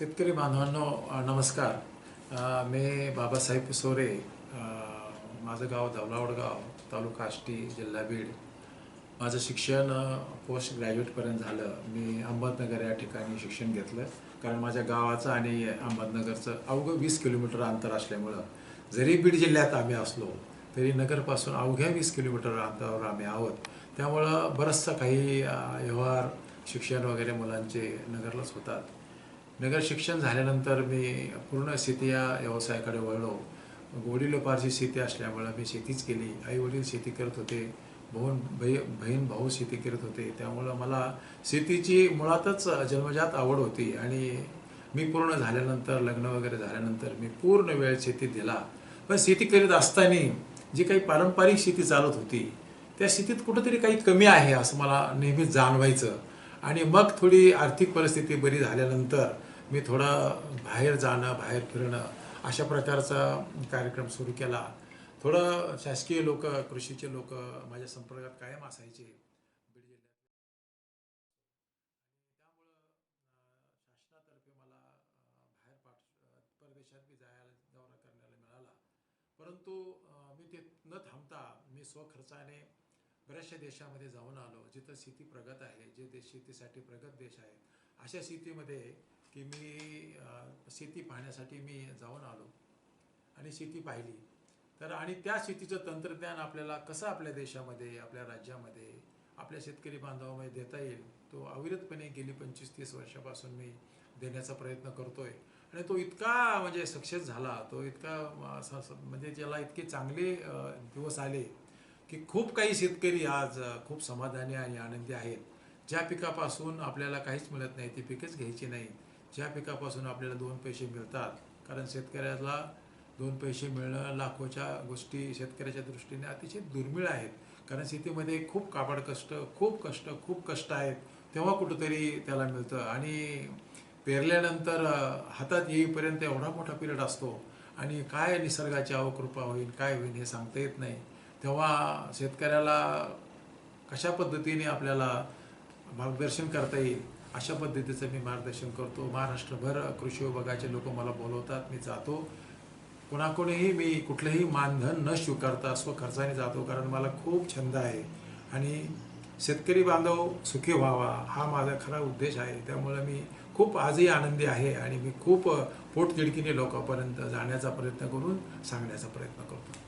शेतकरी बांधवांनो नमस्कार. मी बाबासाहेब पिसोरे माझं गाव धवलावडगाव तालुका आष्टी जिल्हा बीड. माझं शिक्षण पोस्ट ग्रॅज्युएटपर्यंत झालं. मी अहमदनगर या ठिकाणी शिक्षण घेतलं. कारण माझ्या गावाचं आणि अहमदनगरचं अवघं वीस किलोमीटर अंतर असल्यामुळं जरी बीड जिल्ह्यात आम्ही असलो तरी नगरपासून अवघ्या वीस किलोमीटर अंतरावर आम्ही आहोत. त्यामुळं बरंचसं काही व्यवहार शिक्षण वगैरे मुलांचे नगरलाच होतात. नगर शिक्षण झाल्यानंतर मी पूर्ण शेती या व्यवसायाकडे वळलो. वडिलोपार्जित शेती असल्यामुळं मी शेतीच केली. आई वडील शेती करत होते. भाऊन बही बहीण भाऊ शेती करत होते. त्यामुळं मला शेतीची मुळातच जन्मजात आवड होती आणि मी पूर्ण झाल्यानंतर लग्न वगैरे झाल्यानंतर मी पूर्ण वेळ शेतीत दिला. पण शेती करीत असताना जी काही पारंपरिक शेती चालत होती त्या शेतीत कुठंतरी काही कमी आहे असं मला नेहमीच जाणवायचं. आणि मग थोडी आर्थिक परिस्थिती बरी झाल्यानंतर मी थोडं बाहेर जाणं बाहेर फिरणं अशा प्रकारचा कार्यक्रम सुरू केला. थोडं शासकीय लोक कृषीचे लोक माझ्या संपर्कात कायम असायचे. बीड जिल्ह्यात त्यामुळं शासनातर्फे मला बाहेर पाठ परदेशात बी जायला दौरा करण्याला मिळाला. परंतु मी ते न थांबता मी स्वखर्चाने बऱ्याचशा देशामध्ये जाऊन आलो जिथं शेती प्रगत आहे जे देश शेतीसाठी प्रगत देश आहे अशा शेतीमध्ये की मी शेती पाहण्यासाठी मी जाऊन आलो आणि शेती पाहिली. तर आणि त्या शेतीचं तंत्रज्ञान आपल्याला कसं आपल्या देशामध्ये आपल्या राज्यामध्ये आपल्या शेतकरी बांधवामध्ये देता येईल तो अविरतपणे गेली पंचवीस तीस वर्षापासून मी देण्याचा प्रयत्न करतोय. आणि तो इतका म्हणजे सक्सेस झाला तो इतका म्हणजे ज्याला इतके चांगले दिवस आले की खूप काही शेतकरी आज खूप समाधानी आणि आनंदी आहेत. ज्या पिकापासून आपल्याला काहीच मिळत नाही ती पिकच घ्यायची नाही. ज्या पिकापासून आपल्याला दोन पैसे मिळतात कारण शेतकऱ्याला दोन पैसे मिळणं लाखोच्या गोष्टी शेतकऱ्याच्या दृष्टीने अतिशय दुर्मिळ आहेत. कारण शेतीमध्ये खूप काबाड कष्ट खूप कष्ट खूप कष्ट आहेत तेव्हा कुठंतरी त्याला मिळतं. आणि पेरल्यानंतर हातात येईपर्यंत एवढा मोठा पिरियड असतो आणि काय निसर्गाची अवकृपा होईल काय होईल हे सांगता येत नाही. तेव्हा शेतकऱ्याला कशा पद्धतीने आपल्याला मार्गदर्शन करता येईल? अशा पद्धतीचं मी मार्गदर्शन करतो. महाराष्ट्रभर कृषी विभागाचे लोक मला बोलवतात मी जातो. कोणाकोणीही मी कुठलंही मानधन न स्वीकारता स्वखर्चाने जातो कारण मला खूप छंद आहे. आणि शेतकरी बांधव सुखी व्हावा हा माझा खरा उद्देश आहे. त्यामुळे मी खूप आजही आनंदी आहे आणि मी खूप पोटतिडकीने लोकांपर्यंत जाण्याचा प्रयत्न करून सांगण्याचा प्रयत्न करतो.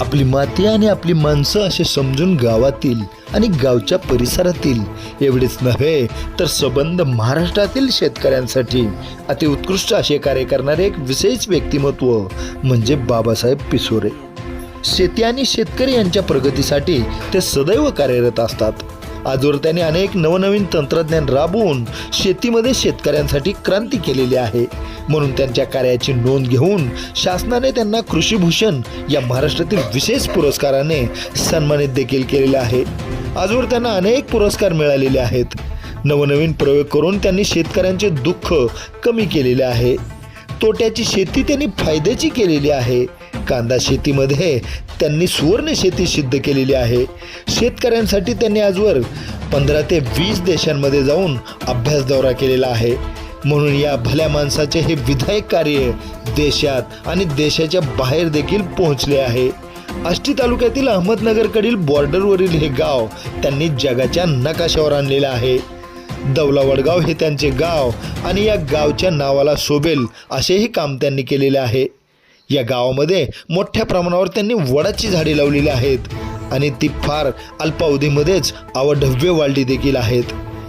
आपली माती आणि आपली माणसं असे समजून गावातील आणि गावच्या परिसरातील एवढेच नव्हे तर सबंध महाराष्ट्रातील शेतकऱ्यांसाठी. अतिउत्कृष्ट असे कार्य करणारे एक विशेष व्यक्तिमत्व म्हणजे बाबासाहेब पिसोरे. शेती आणि शेतकरी यांच्या प्रगतीसाठी ते सदैव कार्यरत असतात. आजवर त्यांनी अनेक नवनवीन तंत्रज्ञान राबवून शेतीमध्ये शेतकऱ्यांसाठी क्रांती केलेली आहे. म्हणून त्यांच्या कार्याची नोंद घेऊन शासनाने त्यांना कृषीभूषण या महाराष्ट्रातील विशेष पुरस्काराने सन्मानित देखील केलेले आहे. आजवर त्यांना अनेक पुरस्कार मिळालेले आहेत. नवनवीन प्रयोग करून त्यांनी शेतकऱ्यांचे दुःख कमी केलेले आहे. तोट्याची शेती त्यांनी फायद्याची केलेली आहे. कांदा शेतीमध्ये त्यांनी सुवर्ण शेती सिद्ध केलेली आहे. शेतकऱ्यांसाठी त्यांनी आजवर पंधरा ते वीस देशांमध्ये जाऊन अभ्यास दौरा केलेला आहे. म्हणून या भल्या माणसाचे हे विधायक कार्य देशात आणि देशाच्या बाहेर देखील पोहोचले आहे. आष्टी तालुक्यातील अहमदनगरकडील बॉर्डरवरील हे गाव त्यांनी जगाच्या नकाशावर आणलेलं आहे. दौलावडगाव हे त्यांचे गाव आणि या गावच्या नावाला शोभेल असेही काम त्यांनी केलेले आहे. या गावामध्ये मोठ्या प्रमाणावर त्यांनी वडाची झाडे लावलेली आहेत. आणि ती फार अल्पावधीमध्येच अवढव्य वाढली देखील आहेत.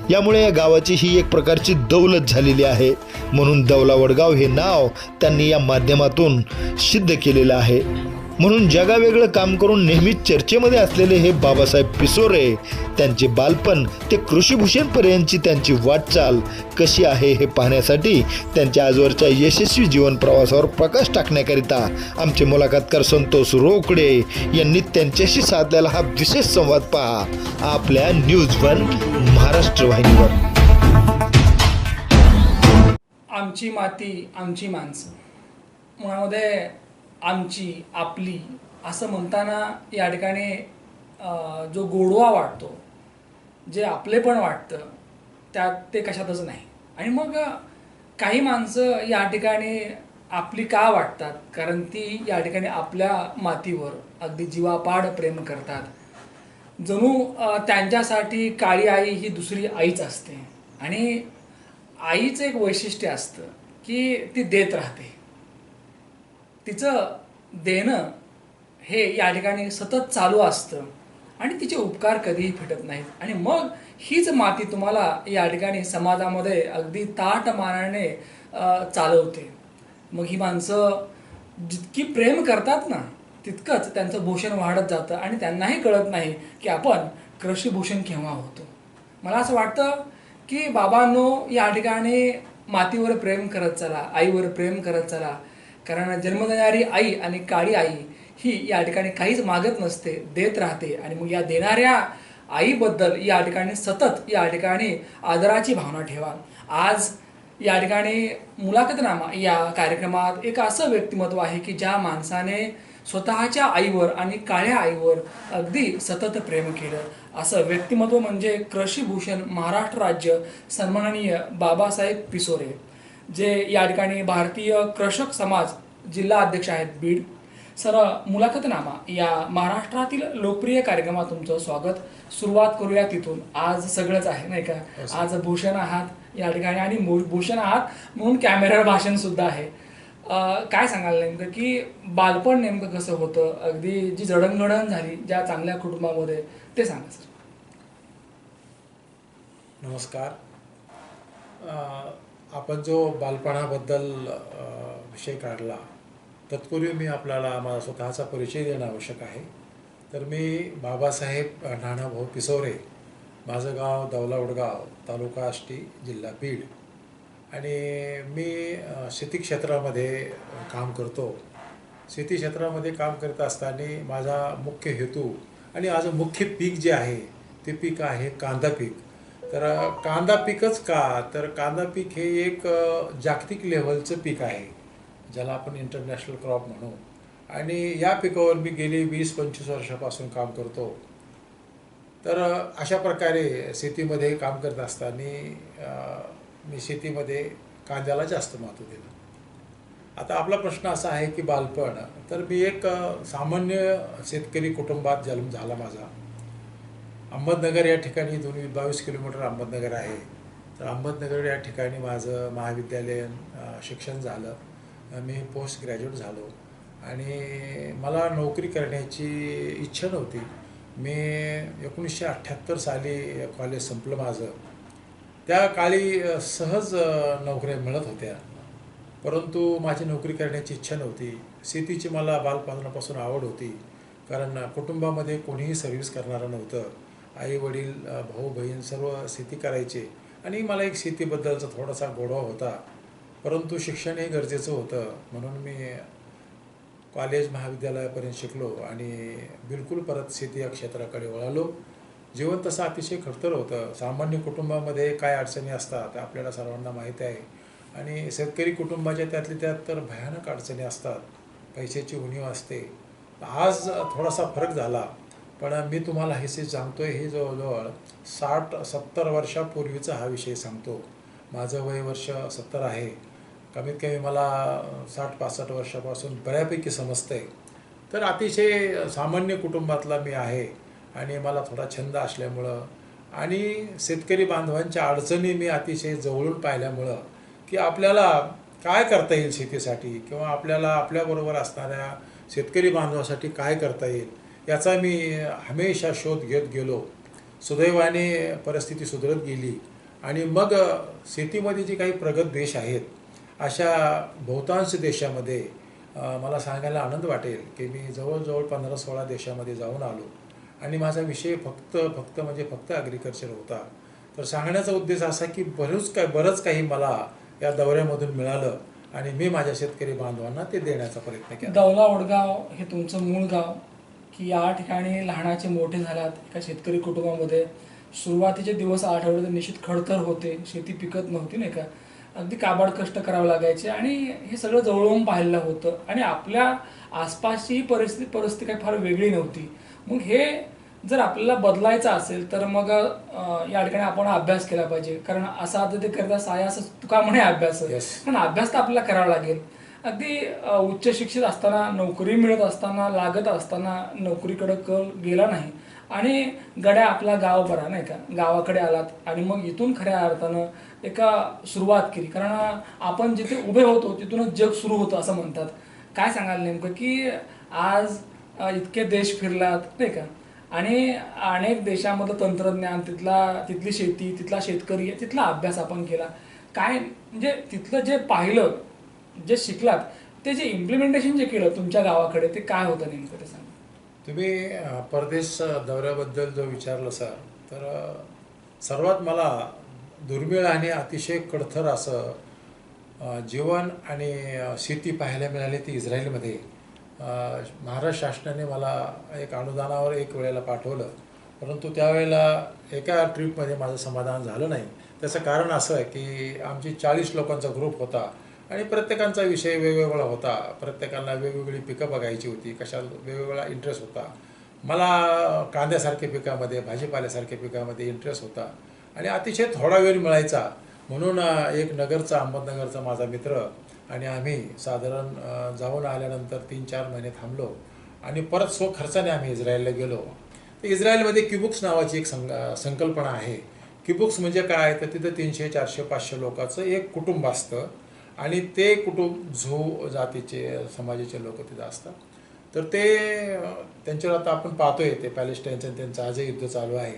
यामुळे या गावाची ही एक प्रकारची दौलत झालेली आहे. म्हणून दौला वडगाव हे नाव त्यांनी या माध्यमातून सिद्ध केलेलं आहे. म्हणून जगावेगळं काम करून नेहमीच चर्चेमध्ये असलेले हे बाबासाहेब पिसोरे त्यांचे बालपण ते कृषीभूषणपर्यंतची त्यांची वाटचाल कशी आहे हे पाहण्यासाठी त्यांच्या आजवरच्या यशस्वी जीवन प्रवासावर प्रकाश टाकण्याकरिता आमचे मुलाखतकार संतोष रोकडे यांनी त्यांच्याशी साधलेला हा विशेष संवाद पहा आपल्या न्यूज वन महाराष्ट्र वाहिनीवर. आमची माती आमची माणसं. मुळामध्ये आमची आपली असं म्हणताना या ठिकाणी जो गोडवा वाटतो जे आपले पण वाटतं त्यात ते कशातच नाही. आणि मग काही माणसं या ठिकाणी आपली का वाटतात? कारण ती या ठिकाणी आपल्या मातीवर अगदी जीवापाड प्रेम करतात. जणू त्यांच्यासाठी काळी आई ही दुसरी आईच असते. आणि आईचं एक वैशिष्ट्य असतं की ती देत राहते. तिचं देणं हे या ठिकाणी सतत चालू असतं. आणि तिचे उपकार कधीही फिटत नाहीत. आणि मग हीच माती तुम्हाला या ठिकाणी समाजामध्ये अगदी ताट मानाने चालवते. मग ही माणसं जितकी प्रेम करतात ना तितकंच त्यांचं भूषण वाढत जातं. आणि त्यांनाही कळत नाही की आपण कृषीभूषण केव्हा होतो. मला असं वाटतं की बाबांनो या ठिकाणी मातीवर प्रेम करत चला आईवर प्रेम करत चला. कारण जन्म देणारी आई आणि काळी आई ही या ठिकाणी काहीच मागत नसते देत राहते. आणि मग या देणाऱ्या आईबद्दल या ठिकाणी सतत या ठिकाणी आदराची भावना ठेवा. आज या ठिकाणी मुलाखतनामा या कार्यक्रमात एक असं व्यक्तिमत्व आहे की ज्या माणसाने स्वतःच्या आईवर आणि काळ्या आईवर अगदी सतत प्रेम केलं. असं व्यक्तिमत्व म्हणजे कृषीभूषण महाराष्ट्र राज्य सन्माननीय बाबासाहेब पिसोरे. जे या ठिकाणी भारतीय कृषक समाज जिल्हा अध्यक्ष आहेत बीड. सर मुलाखतनामा या महाराष्ट्रातील लोकप्रिय कार्यक्रमात तुमचं स्वागत. सुरुवात करूया तिथून. आज सगळंच आहे नाही का? आज भूषण आहात या ठिकाणी आणि भूषण आहात म्हणून कॅमेऱ्यावर भाषण सुद्धा आहे. काय सांगाल नेमकं की बालपण नेमकं कसं होतं? अगदी जी जडणघडण झाली ज्या चांगल्या कुटुंबामध्ये ते सांगा सर. नमस्कार. आपण जो बालपणाबद्दल विषय काढला तत्पूर्वी मी आपल्याला माझा स्वतःचा परिचय देणं आवश्यक आहे. तर मी बाबासाहेब नानाभाऊ पिसोरे माझं गाव दौला उडगाव तालुका आष्टी जिल्हा बीड. आणि मी शेती क्षेत्रामध्ये काम करतो. शेती क्षेत्रामध्ये काम करत असताना माझा मुख्य हेतू आणि माझं मुख्य पीक जे आहे ते पीक आहे कांदा पीक. तर कांदा पीकच का? तर कांदा पीक हे एक जागतिक लेवलचं पीक आहे ज्याला आपण इंटरनॅशनल क्रॉप म्हणू. आणि या पिकावर मी गेली वीस पंचवीस वर्षापासून काम करतो. तर अशा प्रकारे शेतीमध्ये काम करत असताना मी शेतीमध्ये कांद्याला जास्त महत्त्व दिलं. आता आपला प्रश्न असा आहे की बालपण तर मी एक सामान्य शेतकरी कुटुंबात जन्म झाला माझा. अहमदनगर या ठिकाणी दोन बावीस किलोमीटर अहमदनगर आहे. तर अहमदनगर या ठिकाणी माझं महाविद्यालयीन शिक्षण झालं. मी पोस्ट ग्रॅज्युएट झालो. आणि मला नोकरी करण्याची इच्छा नव्हती. मी एकोणीसशे अठ्ठ्याहत्तर साली कॉलेज संपलं माझं. त्या काळी सहज नोकऱ्या मिळत होत्या. परंतु माझी नोकरी करण्याची इच्छा नव्हती. शेतीची मला बालपणापासून आवड होती. कारण कुटुंबामध्ये कोणीही सर्व्हिस करणारं नव्हतं. आई वडील भाऊ बहीण सर्व शेती करायचे. आणि मला एक शेतीबद्दलचा थोडासा गोडवा होता. परंतु शिक्षण हे गरजेचं होतं. म्हणून मी कॉलेज महाविद्यालयापर्यंत शिकलो आणि बिलकुल परत शेती या क्षेत्राकडे वळालो. जीवन तसं अतिशय खडतर होतं. सामान्य कुटुंबामध्ये काय अडचणी असतात आपल्याला सर्वांना माहीत आहे. आणि शेतकरी कुटुंबाच्या त्यातल्या त्यात तर भयानक अडचणी असतात. पैशाची उणीव असते. आज थोडासा फरक झाला. पण मी तुम्हाला हे सांगतो सांगतोय हे जवळजवळ साठ सत्तर वर्षापूर्वीचा हा विषय सांगतो. माझं वय वर्ष सत्तर आहे. कमीत कमी मला साठ पासष्ट वर्षापासून बऱ्यापैकी समजतंय. तर अतिशय सामान्य कुटुंबातला मी आहे आणि मला थोडा छंद असल्यामुळं आणि शेतकरी बांधवांच्या अडचणी मी अतिशय जवळून पाहिल्यामुळं की आपल्याला काय करता येईल शेतीसाठी किंवा आपल्याला आपल्याबरोबर असणाऱ्या शेतकरी बांधवासाठी काय करता येईल? याचा मी हमेशा शोध घेत गेलो. सुदैवाने परिस्थिती सुधरत गेली. आणि मग शेतीमध्ये जे काही प्रगत देश आहेत अशा बहुतांश देशामध्ये मला सांगायला आनंद वाटेल की मी जवळजवळ पंधरा सोळा देशामध्ये जाऊन आलो. आणि माझा विषय फक्त फक्त म्हणजे फक्त ॲग्रिकल्चर होता. तर सांगण्याचा उद्देश असा की बरंच काय बरंच काही मला या दौऱ्यामधून मिळालं आणि मी माझ्या शेतकरी बांधवांना ते देण्याचा प्रयत्न केला. दौला वडगाव हे तुमचं मूळ गाव. की या ठिकाणी लहानाचे मोठे झालात एका शेतकरी कुटुंबामध्ये. सुरुवातीचे दिवस आठवडे तर निश्चित खडतर होते शेती पिकत नव्हती नाही का? अगदी काबाड कष्ट करावे लागायचे आणि हे सगळं जवळून पाहिलं होतं. आणि आपल्या आसपासची परिस्थिती परिस्थिती काही फार वेगळी नव्हती. मग हे जर आपल्याला बदलायचं असेल तर मग या ठिकाणी आपण अभ्यास केला पाहिजे. कारण असा आता ते करता साया असं तुका म्हणे अभ्यास. कारण अभ्यास तर आपल्याला करावा लागेल. अगदी उच्च शिक्षित असताना नोकरी मिळत असताना लागत असताना नोकरीकडे कल गेला नाही. आणि गड्या आपला गाव बरा नाही का? गावाकडे आलात आणि मग इथून खऱ्या अर्थानं एका सुरुवात केली. कारण आपण जिथे उभे होतो तिथूनच जग सुरू होतं असं म्हणतात. काय सांगाल नेमकं की आज इतके देश फिरलात नाही का? आणि अनेक देशामधलं तंत्रज्ञान तिथला तिथली शेती तिथला शेतकरी तिथला अभ्यास आपण केला. काय म्हणजे तिथलं जे पाहिलं जे शिकलात ते जे इम्प्लिमेंटेशन जे केलं तुमच्या गावाकडे ते काय होतं नेमकं ते सांगा. तुम्ही परदेश दौऱ्याबद्दल जो विचारलं सर तर सर्वात मला दुर्मिळ आणि अतिशय कडथर असं जीवन आणि शेती पाहायला मिळाली ती इस्रायलमध्ये. महाराष्ट्र शासनाने मला एक अनुदानावर एक वेळेला पाठवलं परंतु त्यावेळेला एका ट्रिपमध्ये माझं समाधान झालं नाही. त्याचं कारण असं आहे की आमची चाळीस लोकांचा ग्रुप होता. आणि प्रत्येकांचा विषय वेगवेगळा होता. प्रत्येकाला वेगवेगळी पिकं बघायची होती. कशा वेगवेगळा इंटरेस्ट होता. मला कांद्यासारख्या पिकामध्ये भाजीपाल्यासारख्या पिकामध्ये इंटरेस्ट होता. आणि अतिशय थोडा वेळ मिळायचा. म्हणून एक नगरचा अहमदनगरचा माझा मित्र आणि आम्ही साधारण जाऊन आल्यानंतर तीन चार महिने थांबलो. आणि परत सो खर्चाने आम्ही इस्रायलला गेलो. तर इस्रायलमध्ये क्युबुक्स नावाची एक संग संकल्पना आहे. क्युबुक्स म्हणजे काय? तर तिथं तीनशे चारशे पाचशे लोकांचं एक कुटुंब असतं. आणि ते कुटुंब झो जातीचे समाजाचे लोक तिथं असतात. तर ते त्यांच्यावर आता आपण पाहतोय ते पॅलेस्टाईनचं आणि त्यांचं आजही युद्ध चालू आहे.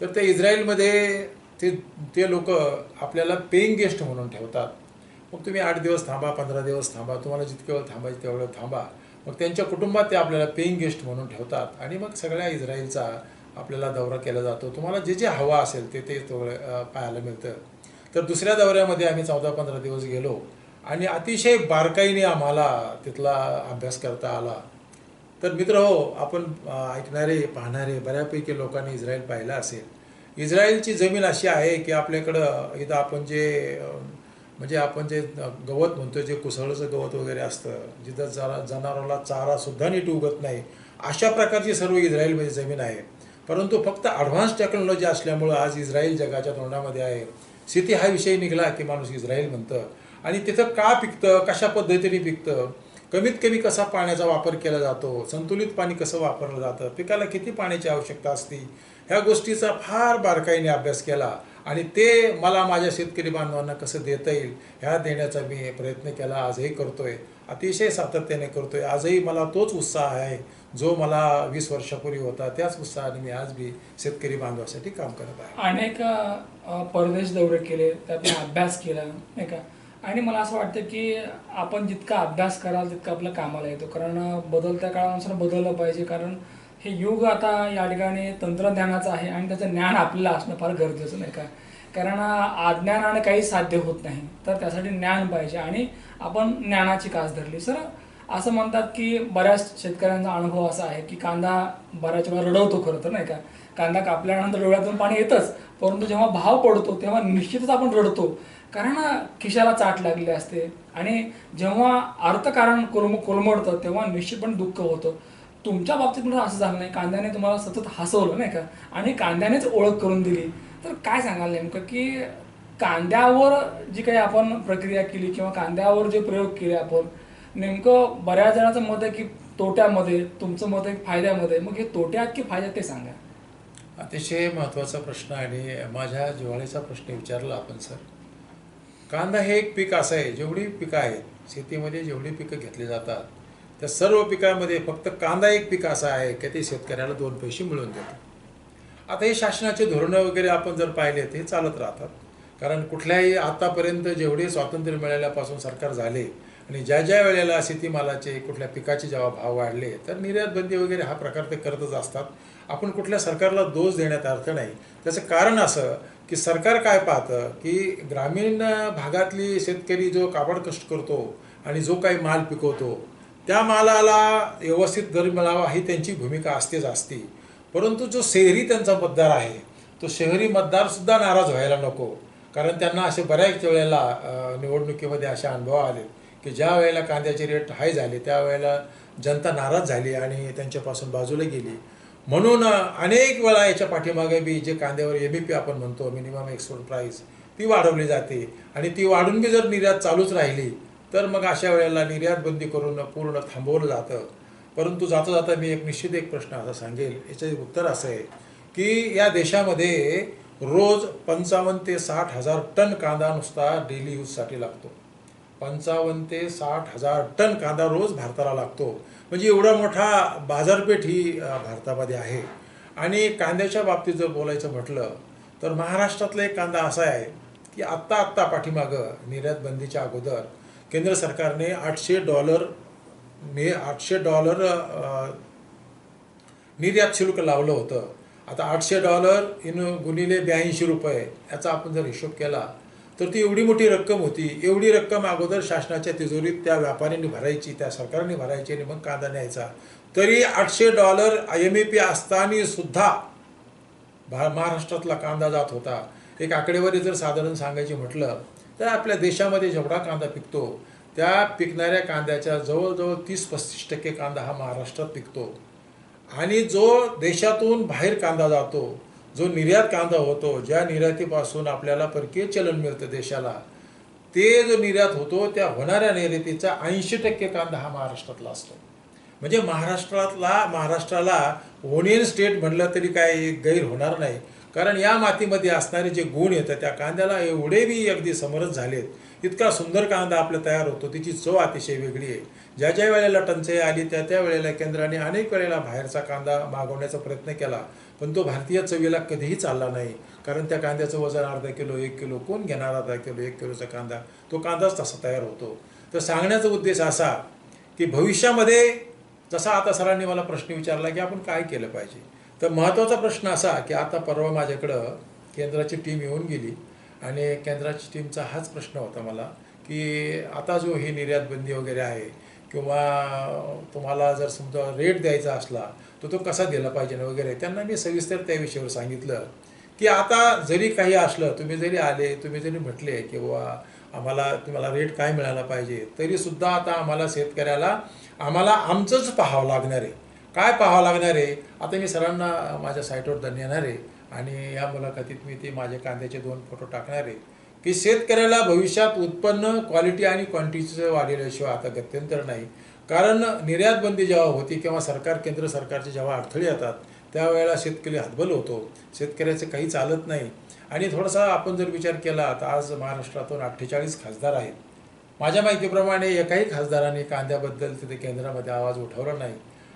तर ते इस्रायलमध्ये ते ते लोक आपल्याला पेईंग गेस्ट म्हणून ठेवतात. मग तुम्ही आठ दिवस थांबा पंधरा दिवस थांबा तुम्हाला जितके वेळ थांबायचे तेवढं थांबा. मग त्यांच्या कुटुंबात ते आपल्याला पेईंग गेस्ट म्हणून ठेवतात. आणि मग सगळ्या इस्रायलचा आपल्याला दौरा केला जातो. तुम्हाला जे जे हवा असेल ते ते पाहायला मिळतं. तर दुसऱ्या दौऱ्यामध्ये आम्ही चौदा पंधरा दिवस गेलो. आणि अतिशय बारकाईने आम्हाला तिथला अभ्यास करता आला. तर मित्र हो आपण ऐकणारे पाहणारे बऱ्यापैकी लोकांनी इस्रायल पाहिलं असेल. इस्रायलची जमीन अशी आहे की आपल्याकडं इथं आपण जे म्हणजे आपण जे गवत म्हणतो जे कुसळचं गवत वगैरे असतं जिथं जरा जनावराला चारासुद्धा नीट उगत नाही अशा प्रकारची सर्व इस्रायलमध्ये जमीन आहे. परंतु फक्त ॲडव्हान्स टेक्नॉलॉजी असल्यामुळं आज इस्रायल जगाच्या तोंडामध्ये आहे. शेती हा विषय निघाला की माणूस इस्रायल म्हणतं. आणि तिथं का पिकतं? कशा पद्धतीने पिकतं? कमीत कमी कसा पाण्याचा वापर केला जातो? संतुलित पाणी कसं वापरलं जातं? पिकाला किती पाण्याची आवश्यकता असते? ह्या गोष्टीचा फार बारकाईने अभ्यास केला. आणि ते मला माझ्या शेतकरी बांधवांना कसं देता येईल ह्या देण्याचा मी प्रयत्न केला. आजही करतोय. अतिशय सातत्याने करतोय. आजही मला तोच उत्साह आहे. जो मला वीस वर्षापूर्वी होता त्याच उत्साहाने मी आज बी शेतकरी बांधवासाठी काम करत आहे. अनेक परदेश दौरे केले त्यातून अभ्यास केला नाही का? आणि मला असं वाटतं की आपण जितका अभ्यास कराल तितका आपल्या कामाला येतो. कारण बदलत्या काळानुसार बदललं पाहिजे. कारण हे युग आता या ठिकाणी तंत्रज्ञानाचं आहे आणि त्याचं ज्ञान आपल्याला असणं फार गरजेचं नाही का? कारण अज्ञानाने काही साध्य होत नाही. तर त्यासाठी ज्ञान पाहिजे आणि आपण ज्ञानाची कास धरली. सर असं म्हणतात की बऱ्याच शेतकऱ्यांचा अनुभव असा आहे की कांदा बऱ्याच वेळा रडवतो खरं तर नाही का? कांदा कापल्यानंतर डोळ्यातून पाणी येतच परंतु जेव्हा भाव पडतो तेव्हा निश्चितच आपण रडतो. कारण खिशाला चाट लागली असते आणि जेव्हा अर्थकारण कोलम कोलमडतं तेव्हा निश्चितपणे दुःख होतं. तुमच्या बाबतीत पण असं झालं नाही. कांद्याने तुम्हाला सतत हसवलं नाही का? आणि कांद्यानेच ओळख करून दिली. तर काय सांगाल नेमकं की कांद्यावर जी काही आपण प्रक्रिया केली किंवा कांद्यावर जे प्रयोग केले आपण नेमकं बऱ्याच जणांचं मत आहे की तोट्यामध्ये तुमचं मत आहे फायद्यामध्ये. मग हे तोट्यात की फायद्यात ते सांगा. अतिशय महत्त्वाचा प्रश्न आणि माझ्या जिव्हाळीचा प्रश्न विचारला आपण सर. कांदा हे एक पीक असं आहे जेवढी पिकं आहेत शेतीमध्ये जेवढी पिकं घेतली जातात त्या सर्व पिकामध्ये फक्त कांदा एक पीक असं आहे की ते शेतकऱ्याला दोन पैसे मिळवून देतात आता हे शासनाचे धोरणं वगैरे आपण जर पाहिले ते चालत राहतात. कारण कुठल्याही आतापर्यंत जेवढे स्वातंत्र्य मिळाल्यापासून सरकार झाले आणि ज्या ज्या वेळेला शेतीमालाचे कुठल्या पिकाचे जेव्हा भाव वाढले तर निर्यात बंदी वगैरे हा प्रकार ते करतच असतात. आपण कुठल्या सरकारला दोष देण्यात अर्थ नाही. त्याचं कारण असं की सरकार काय पाहतं की ग्रामीण भागातली शेतकरी जो कापड कष्ट करतो आणि जो काही माल पिकवतो त्या मालाला व्यवस्थित दर मिळावा ही त्यांची भूमिका असतेच असते. परंतु जो शहरी त्यांचा मतदार आहे तो शहरी मतदारसुद्धा नाराज व्हायला नको. कारण त्यांना असे बऱ्याच वेळेला निवडणुकीमध्ये असे अनुभव आले की ज्या वेळेला कांद्याचे रेट हाय झाले त्यावेळेला जनता नाराज झाली आणि त्यांच्यापासून बाजूला गेली. म्हणून अनेक वेळा याच्या पाठीमागे बी जे कांद्यावर एम पी आपण म्हणतो मिनिमम एक्सपोर्ट प्राईस ती वाढवली जाते. आणि ती वाढून बी जर निर्यात चालूच राहिली तर मग अशा वेळेला निर्यात बंदी करून पूर्ण थांबवलं जातं. परंतु जाता जाता मी एक निश्चित एक प्रश्न असा सांगेल. याचे उत्तर असं आहे की या देशामध्ये रोज पंचावन्न ते साठ हजार टन कांदा नुसता डेली यूजसाठी लागतो. पंचावन्न ते साठ हजार टन कांदा रोज भारताला लागतो. म्हणजे एवढा मोठा बाजारपेठ ही भारतामध्ये आहे. आणि कांद्याच्या बाबतीत जर बोलायचं म्हटलं तर महाराष्ट्रातला एक कांदा असा आहे की आत्ता आत्ता पाठीमागं निर्यात बंदीच्या अगोदर केंद्र सरकारने आठशे डॉलर मे आठशे डॉलर निर्यात शुल्क लावलं होतं. आता आठशे डॉलर इन गुणिले ब्याऐंशी रुपये याचा आपण जर हिशोब केला तर ती एवढी मोठी रक्कम होती एवढी रक्कम अगोदर शासनाच्या तिजोरीत त्या व्यापाऱ्यांनी भरायची त्या सरकारने भरायची आणि मग कांदा न्यायचा. तरी आठशे dollar I M A P असताना सुद्धा भा महाराष्ट्रातला कांदा जात होता. एक आकडेवारी जर साधारण सांगायची म्हटलं तर आपल्या देशामध्ये जेवढा कांदा पिकतो त्या पिकणाऱ्या कांद्याच्या जवळजवळ तीस पस्तीस टक्के कांदा हा महाराष्ट्रात पिकतो. आणि जो देशातून बाहेर कांदा जातो जो निर्यात कांदा होतो ज्या निर्यातीपासून आपल्याला परकीय चलन मिळतं देशाला ते जो निर्यात होतो त्या होणाऱ्या निर्यातीचा ऐंशी टक्के कांदा हा महाराष्ट्रातला असतो. म्हणजे महाराष्ट्रातला महाराष्ट्राला ओनियन स्टेट म्हणलं तरी काय गैर होणार नाही. कारण या मातीमध्ये असणारे जे गुण येतं त्या कांद्याला एवढे बी अगदी समरस झालेत इतका सुंदर कांदा आपला तयार होतो तिची चव अतिशय वेगळी आहे. ज्या ज्या वेळेला टंचाई आली त्या त्या वेळेला केंद्राने अनेक वेळेला बाहेरचा कांदा मागवण्याचा प्रयत्न केला. पण तो भारतीय चवीला कधीही चालला नाही. कारण त्या कांद्याचं वजन अर्धा किलो एक किलो कोण घेणार अर्धा किलो एक किलोचा कांदा? तो कांदाच तसा तयार होतो. तर सांगण्याचा उद्देश असा की भविष्यामध्ये जसा आता सरांनी मला प्रश्न विचारला की आपण काय केलं पाहिजे? तर महत्त्वाचा प्रश्न असा की आता परवा माझ्याकडं केंद्राची टीम येऊन गेली आणि केंद्राची टीमचा हाच प्रश्न होता मला की आता जो ही निर्यात बंदी वगैरे आहे किंवा तुम्हाला जर समजा रेट द्यायचा असला तो तो कसा दिला पाहिजे वगैरे. त्यांना मी सविस्तर त्या विषयावर सांगितलं की आता जरी काही असलं तुम्ही जरी आले तुम्ही जरी म्हटले की बुवा आम्हाला तुम्हाला रेट काय मिळाला पाहिजे तरी सुद्धा आता आम्हाला शेतकऱ्याला आम्हाला आमचंच पाहावं लागणार आहे. काय पाहावं लागणार आहे? आता मी सरांना माझ्या साईटवर धन येणार आहे आणि या मुलाखतीत मी ते माझे कांद्याचे दोन फोटो टाकणार आहे की शेतकऱ्याला भविष्यात उत्पन्न क्वालिटी आणि क्वांटिटीचं वाढलेल्याशिवाय आता गत्यंतर नाही. कारण निर्यात बंदी जेव्हा होती किंवा सरकार केंद्र सरकारचे जेव्हा अडथळे येतात त्यावेळेला शेतकरी हातबल होतो. शेतकऱ्याचं काही चालत नाही. आणि थोडासा आपण जर विचार केला तर आज महाराष्ट्रातून अठ्ठेचाळीस खासदार आहेत. माझ्या माहितीप्रमाणे एकाही खासदाराने कांद्याबद्दल तिथे केंद्रामध्ये आवाज उठवला नाही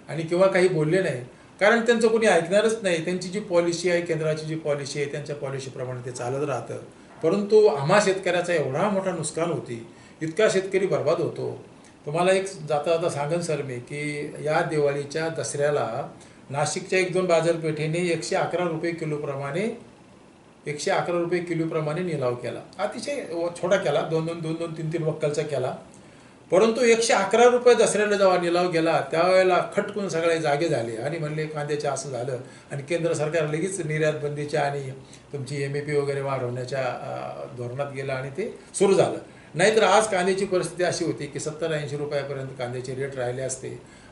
आणि किंवा काही बोलले नाही. कारण त्यांचं कोणी ऐकणारच नाही. त्यांची जी पॉलिसी आहे केंद्राची जी पॉलिसी आहे त्यांच्या पॉलिसीप्रमाणे ते चालत राहतं. परंतु आम्हा शेतकऱ्याचा एवढा मोठा नुकसान होती इतका शेतकरी बर्बाद होतो. तुम्हाला एक जाता जाता सांगेन सर मी की या दिवाळीच्या दसऱ्याला नाशिकच्या एक दोन बाजारपेठेने एकशे अकरा रुपये किलोप्रमाणे एकशे अकरा रुपये किलोप्रमाणे निलाव केला. अतिशय छोटा केला दोन दोन दोन दोन तीन तीन वक्कलचा केला. परंतु एकशे अकरा रुपये दसऱ्याला जेव्हा निलाव गेला त्यावेळेला खटकून सगळे जागे झाले आणि म्हणले कांद्याचे असं झालं आणि केंद्र सरकार लगेच निर्यात बंदीच्या आणि तुमची एम ए पी वगैरे वाढवण्याच्या धोरणात गेलं आणि ते सुरू झालं. नाहीतर आज कांद्याची परिस्थिती अशी होती की सत्तर ऐंशी रुपयापर्यंत कांद्याचे रेट राहिले असते.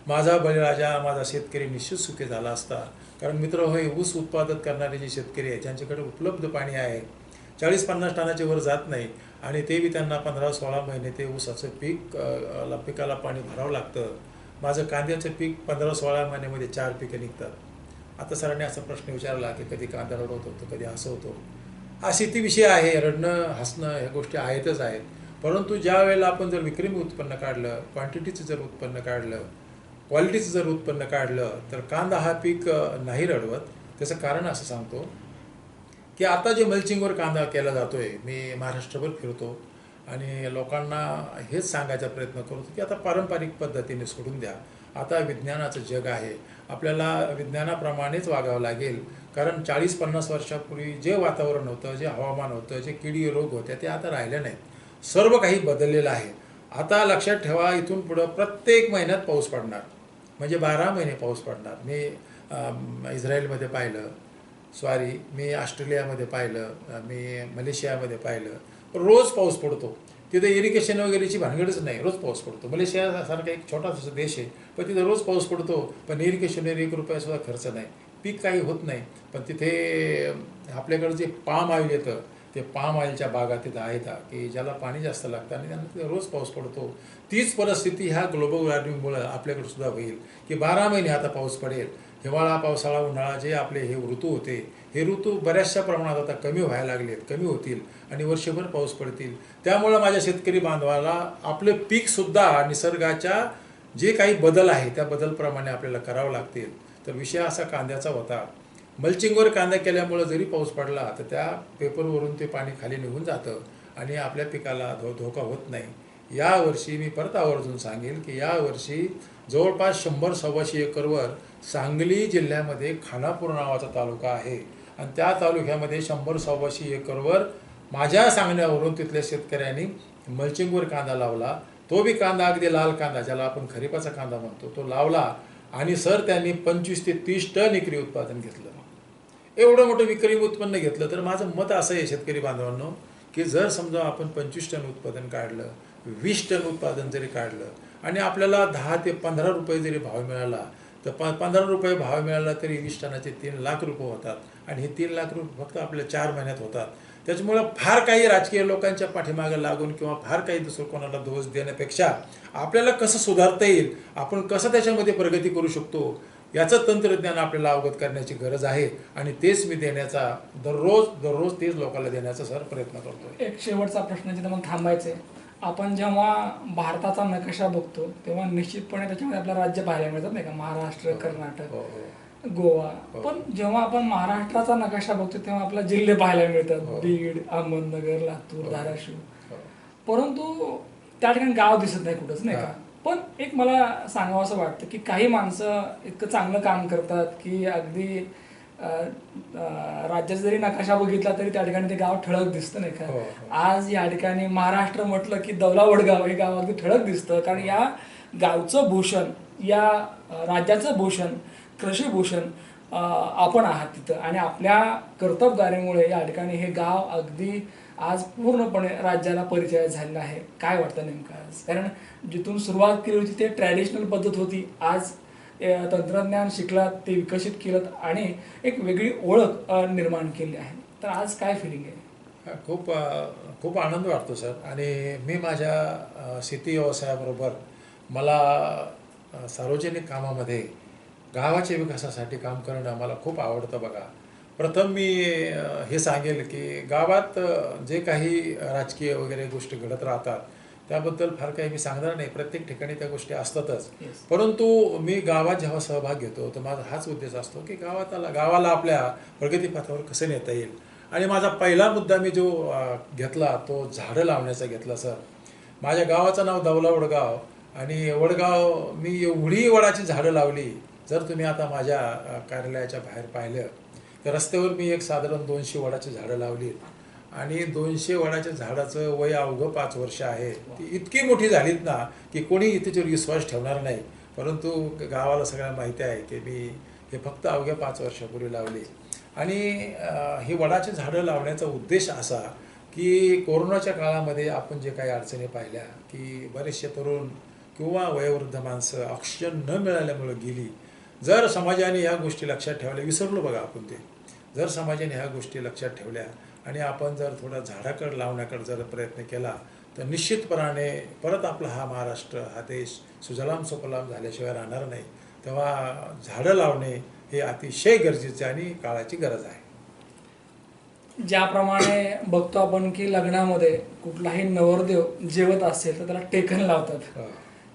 माझा बळीराजा माझा शेतकरी निश्चित सुखी झाला असता. कारण मित्र होय ऊस उत्पादक करणारे जे शेतकरी आहेत ज्यांच्याकडे उपलब्ध पाणी आहे चाळीस पन्नास टनाच्या वर जात नाही आणि ते बी त्यांना पंधरा सोळा महिने ते ऊसाचं पीक ला पिकाला पाणी भरावं लागतं. माझं कांद्याचं पीक पंधरा सोळा महिन्यामध्ये चार पिकं निघतात. आता सरांनी असा प्रश्न विचारला की कधी कांदा रडवत होतो कधी हसवतो हा शेतीविषयी आहे रडणं हसणं ह्या गोष्टी आहेतच आहेत. परंतु ज्या वेळेला आपण जर विक्रमी उत्पन्न काढलं क्वांटिटीचं जर उत्पन्न काढलं क्वालिटीचं जर उत्पन्न काढलं तर कांदा हा पीक नाही रडवत. त्याचं कारण असं सांगतो की आता जे मल्चिंगवर कांदा केला जातोय मी महाराष्ट्रभर फिरतो आणि लोकांना हेच सांगायचा प्रयत्न करतो की आता पारंपरिक पद्धतीने सोडून द्या. आता विज्ञानाचं जग आहे. आपल्याला विज्ञानाप्रमाणेच वागावं लागेल. कारण चाळीस पन्नास वर्षापूर्वी जे वातावरण होतं जे हवामान होतं जे किडी रोग होते ते आता राहिले नाहीत. सर्व काही बदललेलं आहे. आता लक्षात ठेवा इथून पुढं प्रत्येक महिन्यात पाऊस पडणार. म्हणजे बारा महिने पाऊस पडणार. मी इस्रायलमध्ये पाहिलं. सॉरी मी ऑस्ट्रेलियामध्ये पाहिलं. मी मलेशियामध्ये पाहिलं. रोज पाऊस पडतो. तिथे इरिगेशन वगैरेची भानगडच नाही. रोज पाऊस पडतो. मलेशियासारखा एक छोटासा देश आहे. पण तिथे रोज पाऊस पडतो. पण इरिगेशनवर एक रुपयासुद्धा खर्च नाही. पीक काही होत नाही. पण तिथे आपल्याकडे जे पाम ऑइल येतं ते पाम ऑइलच्या बागा तिथं आहेत की ज्याला पाणी जास्त लागतं आणि त्यांना रोज पाऊस पडतो. तीच परिस्थिती ह्या ग्लोबल वॉर्मिंगमुळं आपल्याकडे सुद्धा होईल की बारा महिने आता पाऊस पडेल. हिवाळा पावसाळा उन्हाळा जे आपले हे ऋतू होते हे ऋतू बऱ्याचशा प्रमाणात आता कमी व्हायला लागलेत कमी होतील आणि वर्षभर पाऊस पडतील. त्यामुळं माझ्या शेतकरी बांधवाला आपले पीकसुद्धा निसर्गाच्या जे काही बदल आहे त्या बदलप्रमाणे आपल्याला करावं लागतील. तर विषय असा कांद्याचा होता. मल्चिंगवर कांदा केल्यामुळं जरी पाऊस पडला तर त्या पेपरवरून ते पाणी खाली निघून जातं आणि आपल्या पिकाला धो धोका होत नाही. यावर्षी मी परत आवर्जून सांगेन की यावर्षी जवळपास शंभर सव्वाशे एकरवर सांगली जिल्ह्यामध्ये खानापूर नावाचा तालुका आहे. आणि त्या तालुक्यामध्ये शंभर सव्वाशे एकरवर माझ्या सांगण्यावरून तिथल्या शेतकऱ्यांनी मल्चिंगवर कांदा लावला. तो बी कांदा अगदी लाल कांदा ज्याला आपण खरीपाचा कांदा म्हणतो तो लावला आणि सर त्यांनी पंचवीस ते तीस टन एकरी उत्पादन घेतलं. एवढं मोठं विक्री उत्पन्न घेतलं तर माझं मत असं आहे शेतकरी बांधवांनो की जर समजा आपण पंचवीस टन उत्पादन काढलं वीस टन उत्पादन जरी काढलं आणि आपल्याला दहा ते पंधरा रुपये जरी भाव मिळाला तर प पंधरा रुपये भाव मिळाला तरी वीस टनाचे तीन लाख रुपये होतात. आणि हे तीन लाख रुपये फक्त आपल्या चार महिन्यात होतात. त्याच्यामुळं फार काही राजकीय लोकांच्या पाठीमागे लागून किंवा फार काही दुसरं कोणाला दोष देण्यापेक्षा आपल्याला कसं सुधारता येईल आपण कसं त्याच्यामध्ये प्रगती करू शकतो याचं तंत्रज्ञान आपल्याला अवगत करण्याची गरज आहे आणि तेच मी देण्याचा दररोज दररोज तेच लोकांना देण्याचा सर प्रयत्न करतोय. एक शेवटचा प्रश्न जिथं मग थांबायचे आपण जेव्हा भारताचा नकाशा बघतो तेव्हा निश्चितपणे त्याच्यामध्ये आपलं राज्य पाहायला मिळतात नाही का? महाराष्ट्र कर्नाटक हो हो. गोवा. पण जेव्हा आपण महाराष्ट्राचा नकाशा बघतो तेव्हा आपल्याला जिल्हे पाहायला मिळतात. हो. बीड अहमदनगर लातूर हो. धाराशिव. हो. परंतु त्या ठिकाणी गाव दिसत नाही कुठंच नाही हा. का पण एक मला सांगावं असं वाटतं की काही माणसं इतकं चांगलं काम करतात की अगदी राज्याचा जरी नकाशा बघितला तरी त्या ठिकाणी ते गाव ठळक दिसतं नाही हो, का? हो. आज या ठिकाणी महाराष्ट्र म्हटलं की दौलावड गाव हे गाव अगदी ठळक दिसतं. कारण या गावचं भूषण या राज्याचं भूषण कृषी भूषण आपण आहात तिथं. आणि आपल्या कर्तबगारीमुळे या ठिकाणी हे गाव अगदी आज पूर्णपणे राज्याला परिचय झालेला आहे. काय वाटतं नेमकं आज? कारण जिथून सुरुवात केली होती ते ट्रॅडिशनल पद्धत होती. आज तंत्रज्ञान शिकलात ते विकसित केलं आणि एक वेगळी ओळख निर्माण केली आहे. तर आज काय फिलिंग आहे? खूप खूप आनंद वाटतो सर. आणि मी माझ्या शेती व्यवसायाबरोबर मला सार्वजनिक कामामध्ये गावाच्या विकासासाठी काम करणं मला खूप आवडतं बघा. प्रथम मी हे सांगेल की गावात जे काही राजकीय वगैरे गोष्टी घडत राहतात त्याबद्दल फार काही मी सांगणार नाही. प्रत्येक ठिकाणी त्या गोष्टी असतातच. Yes. परंतु मी गावात जेव्हा सहभाग घेतो तर माझा हाच उद्देश असतो की गावाताला गावाला आपल्या प्रगतीपथावर कसं नेता येईल? आणि माझा पहिला मुद्दा मी जो घेतला तो झाडं लावण्याचा घेतला सर. माझ्या गावाचं नाव दौला वडगाव आणि वडगाव मी एवढी वडाची झाडं लावली. जर तुम्ही आता माझ्या कार्यालयाच्या बाहेर पाहिलं तर रस्त्यावर मी एक साधारण दोनशे वडाची झाडं लावली आणि दोनशे वडाच्या झाडाचं वय अवघं पाच वर्ष आहे. ती इतकी मोठी झालीत ना की कोणी तिच्यावर विश्वास ठेवणार नाही. परंतु गावाला सगळ्यांना माहिती आहे की मी हे फक्त अवघ्या पाच वर्षापूर्वी लावली. आणि हे ही वडाची झाडं लावण्याचा उद्देश असा की कोरोनाच्या काळामध्ये आपण जे काही अडचणी पाहिल्या की बरेचसे तरुण किंवा वयोवृद्ध माणसं ऑक्सिजन न मिळाल्यामुळं गेली. जर समाजाने या गोष्टी लक्षात ठेवायला विसरलो बघा आपण ते. जर समाजाने ह्या गोष्टी लक्षात ठेवल्या आणि आपण जर थोडा झाडाकडे लावण्याकडे जर प्रयत्न केला तर निश्चितपणाने परत आपला हा महाराष्ट्र हा देश सुजलाम सुफलाम झाल्याशिवाय राहणार नाही. तेव्हा झाडं लावणे हे अतिशय गरजेचे आणि काळाची गरज आहे. ज्याप्रमाणे बघतो आपण की लग्नामध्ये कुठलाही नवरदेव जेवत असेल तर त्याला टेकन लावतात.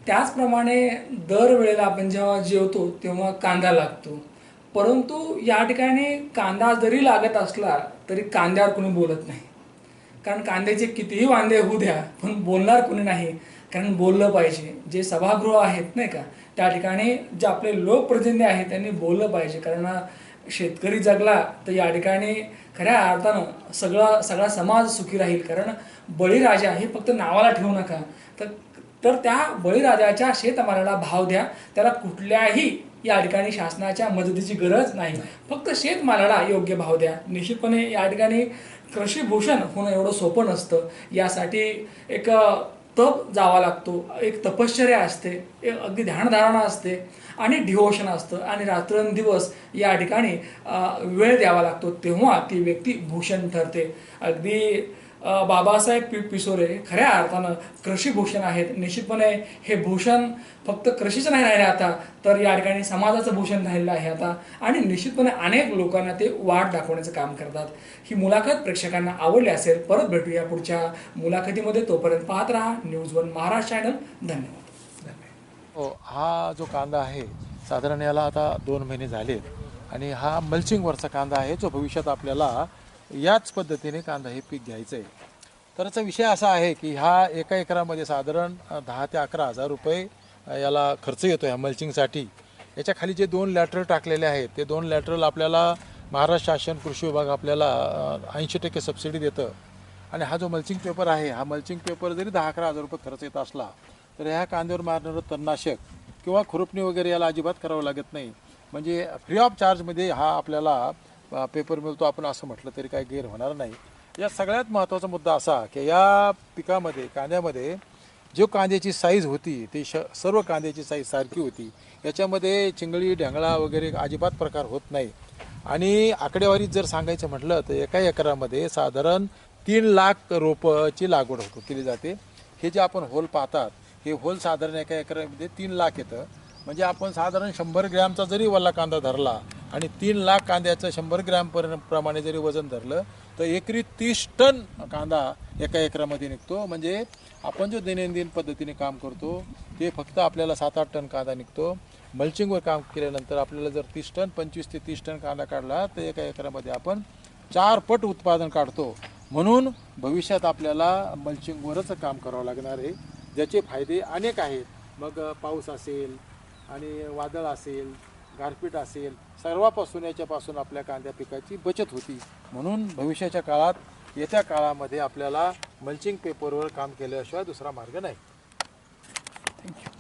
त्याचप्रमाणे दरवेळेला आपण जेव्हा जेवतो तेव्हा कांदा लागतो. परंतु या ठिकाणी कांदा जरी लागत असला तरी कांद्यावर कोणी बोलत नाही. कारण कांद्याचे कितीही वांदे होऊ द्या पण बोलणार कोणी नाही. कारण बोललं पाहिजे. जे सभागृह आहेत नाही का त्या ठिकाणी जे आपले लोकप्रतिनिधी आहेत त्यांनी बोललं पाहिजे. कारण शेतकरी जगला तर या ठिकाणी खऱ्या अर्थानं सगळा सगळा समाज सुखी राहील. कारण बळीराजा हे फक्त नावाला ठेवू नका. तर तर त्या बळीराजाच्या शेतमालाला भाव द्या. त्याला कुठल्याही या ठिकाणी शासनाच्या मदतीची गरज नाही. फक्त शेतमालाला योग्य भाव द्या. निश्चितपणे या ठिकाणी कृषी भूषण होणं एवढं सोपं नसतं. यासाठी एक तप जावा लागतो. एक तपश्चर्या असते. एक अगदी ध्यानधारणा असते. आणि डिवोशन असतं. आणि रात्रंदिवस या ठिकाणी वेळ द्यावा लागतो. तेव्हा ती व्यक्ती भूषण ठरते. अगदी बाबासाहेब पि पिसोरे खऱ्या अर्थानं कृषी भूषण आहेत. निश्चितपणे हे भूषण फक्त कृषीचं नाही राहिलं आता तर या ठिकाणी समाजाचं भूषण राहिलं आहे आता. आणि निश्चितपणे अनेक लोकांना ते वाट दाखवण्याचं काम करतात. ही मुलाखत प्रेक्षकांना आवडली असेल परत भेटूया पुढच्या मुलाखतीमध्ये. तोपर्यंत पाहत राहा न्यूज वन महाराष्ट्र चॅनल. धन्यवाद. हो हा जो कांदा आहे साधारण याला आता दोन महिने झालेत. आणि हा मल्चिंगवरचा कांदा आहे जो भविष्यात आपल्याला याच पद्धतीने कांदा हे पीक घ्यायचं आहे तर याचा विषय असा आहे की ह्या एका एकरामध्ये साधारण दहा ते अकरा हजार रुपये याला खर्च येतो ह्या मल्चिंगसाठी. याच्या खाली जे दोन लॅटरल टाकलेले आहेत ते दोन लॅटरल आपल्याला महाराष्ट्र शासन कृषी विभाग आपल्याला ऐंशी टक्के सबसिडी देतं. आणि हा जो मल्चिंग पेपर आहे हा मल्चिंग पेपर जरी दहा अकरा हजार रुपये खर्च येत असला तर ह्या कांद्यावर मारणारं तणनाशक किंवा खुरपणी वगैरे याला अजिबात करावं लागत नाही. म्हणजे फ्री ऑफ चार्जमध्ये हा आपल्याला पेपर मिळतो आपण असं म्हटलं तरी काही गैर होणार नाही. या सगळ्यात महत्त्वाचा मुद्दा असा की या पिकामध्ये कांद्यामध्ये जो कांद्याची साईज होती ती श सर्व कांद्याची साईज सारखी होती. याच्यामध्ये चिंगळी ढेंगळा वगैरे अजिबात प्रकार होत नाही. आणि आकडेवारीत जर सांगायचं म्हटलं तर एका एकरामध्ये साधारण तीन लाख रोपची लागवड होतो केली जाते. हे जे आपण होल पाहतात हे होल साधारण एका एकरामध्ये तीन लाख येतं. म्हणजे आपण साधारण शंभर ग्रॅमचा जरी वल्ला कांदा धरला आणि तीन लाख कांद्याचं शंभर ग्रॅम पर प्रमाणे जरी वजन धरलं तर एकरी तीस टन कांदा एका एकरामध्ये निघतो. म्हणजे आपण जो दैनंदिन पद्धतीने काम करतो ते फक्त आपल्याला सात आठ टन कांदा निघतो. मल्चिंगवर काम केल्यानंतर आपल्याला जर तीस टन पंचवीस ते तीस टन कांदा काढला तर एका एकरामध्ये आपण चार पट उत्पादन काढतो. म्हणून भविष्यात आपल्याला मल्चिंगवरच काम करावं लागणार आहे. ज्याचे फायदे अनेक आहेत. मग पाऊस असेल आणि वादळ असेल गारपीट असेल सर्वापासून याच्यापासून आपल्या कांद्या पिकाची बचत होती. म्हणून भविष्याच्या काळात येत्या काळामध्ये आपल्याला मल्चिंग पेपरवर काम केल्याशिवाय दुसरा मार्ग नाही. थँक्यू